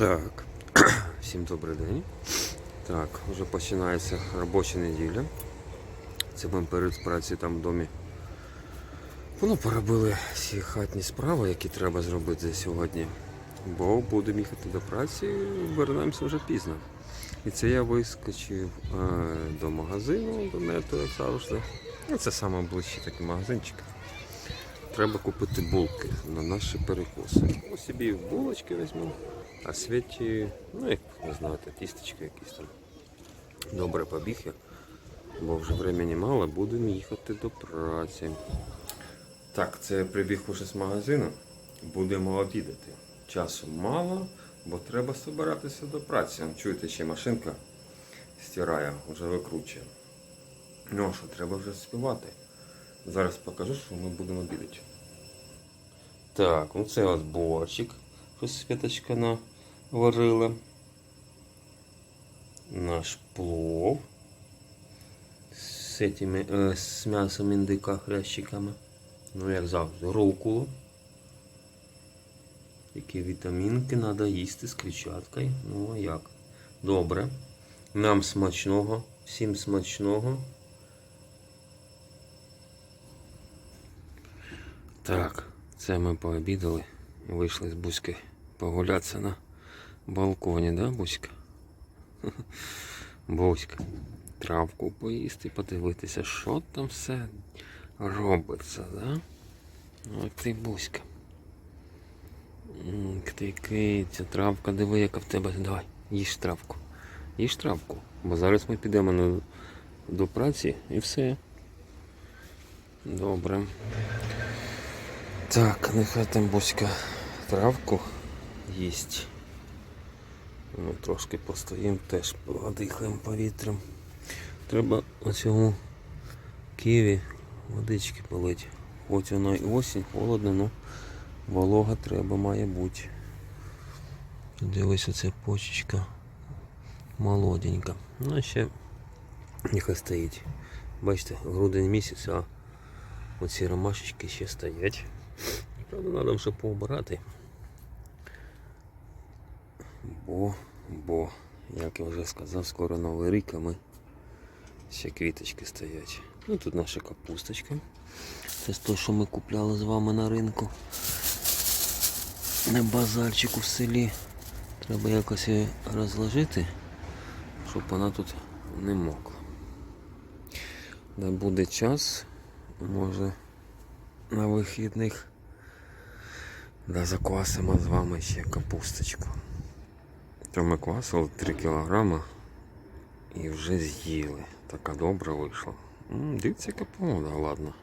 Так, всім добрий день. Так, вже починається робоча неділя. Це ми перед працею там в домі. Ну, поробили всі хатні справи, які треба зробити сьогодні. Бо будемо їхати до праці, вернемося вже пізно. І це я вискочив е, до магазину, до нету, як завжди. Ну, це саме ближчий такий магазинчик. Треба купити булки на наші перекуси. Ну, собі булочки візьму, а світі, ну як не знаєте, тістечки якісь там. Добре побіг я, бо вже времени мало, будемо їхати до праці. Так, це я прибіг уже з магазину. Будемо обідати. Часу мало, бо треба збиратися до праці. Чуєте, ще машинка стирає, вже викручує. Ну а що, треба вже співати. Зараз покажу, що ми будемо обідати. Так, ну це ось борщик, що Світочка наварила. Наш плов з, этими, е, з м'ясом індика хрящиками. Ну, як завжди, руколу. Які вітамінки треба їсти з клітчаткою. Ну а як? Добре. Нам смачного, всім смачного. Так, це ми пообідали вийшли з Буською погулятися на балконі, да, Буська? Буська. Травку поїсти, подивитися, що там все робиться, да? Ой, ти Буська. М, Ти киця, травка, диви, яка в тебе. Давай, їж травку. Їж травку. Бо зараз ми підемо на, до праці і все. Добре. Так, нехай там Буська травку їсть. Ми трошки постоїмо, теж подихаємо повітрям. Треба оцьому ківі водички полить. Хоч воно і осінь, холодно, але волога треба має бути. Дивись, оця почечка молоденька. Ну ще нехай стоїть. Бачите, грудень місяць, а оці ромашечки ще стоять. Правда, треба вже пообирати. Бо, бо, як я вже сказав, скоро новий рік, а ми ще квіточки стоять. Ну тут наша капусточка. Це того, що ми купляли з вами на ринку. На базарчику в селі. Треба якось її розложити, щоб вона тут не мокла. Да буде час, може на вихідних да заквасимо з вами ще капусточку. То ми квасили 3 кілограма і вже з'їли. Така добра вийшла. М, Дивіться, яка погода, ладно.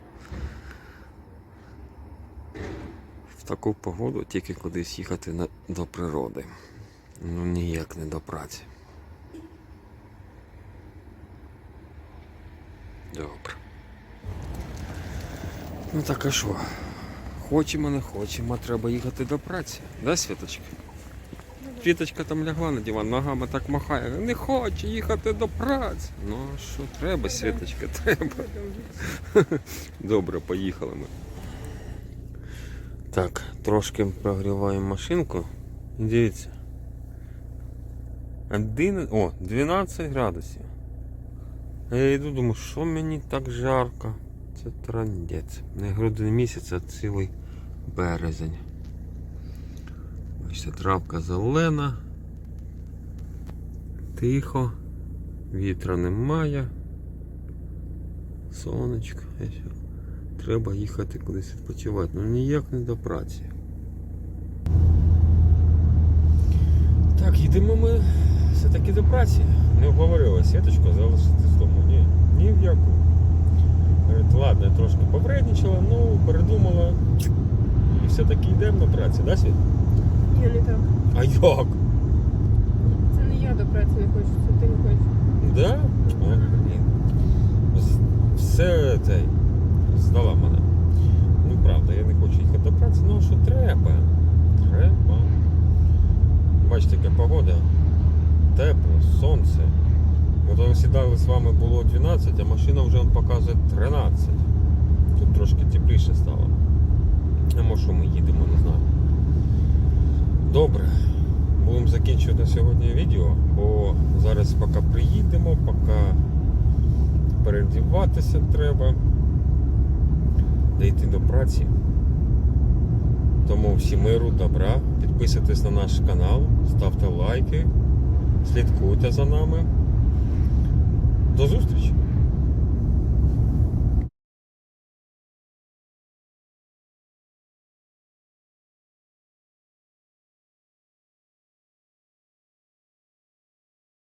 В таку погоду тільки кудись їхати на, до природи. Ну ніяк не до праці. Добре. Ну так а що? Хочемо, не хочемо, треба їхати до праці. Да, Світочка? Світочка там лягла на диван, ногами так махає. Не хоче їхати до праці. Ну а що треба, Світочка, треба. Добре, поїхали ми. Так, трошки прогріваємо машинку. Дивіться. Один... О, 12 градусів. А я йду, думаю, що мені так жарко. Це трандець. Не грудень місяць, а цілий березень. Бачите, травка зелена. Тихо. Вітра немає. Сонечко. Треба їхати кудись відпочивати. Ну ніяк не до праці. Так, їдемо ми все-таки до праці. Не вговорила сіточку залишити з дому. Ні, ні в яку. Говорить, ладно, я трошки повредничала, ну передумала. І все-таки йдемо на працю, да, Світ? Ні, не. А як? Це не я до праці не хочу, це ти не хочеш. Да? Блін. Все цей здала мене. Ну правда, я не хочу їхати до праці, ну що треба. Треба. Бачите, яка погода. Тепло, сонце. От ми сідали з вами було 12, а машина вже показує 13. Тут трошки тепліше стало. А може ми їдемо, не знаю. Добре. будемо закінчувати на сьогодні відео, бо зараз поки приїдемо, поки передіватися треба, дійти до праці. Тому всім миру, добра, підписуйтесь на наш канал, ставте лайки, слідкуйте за нами. До зустрічі!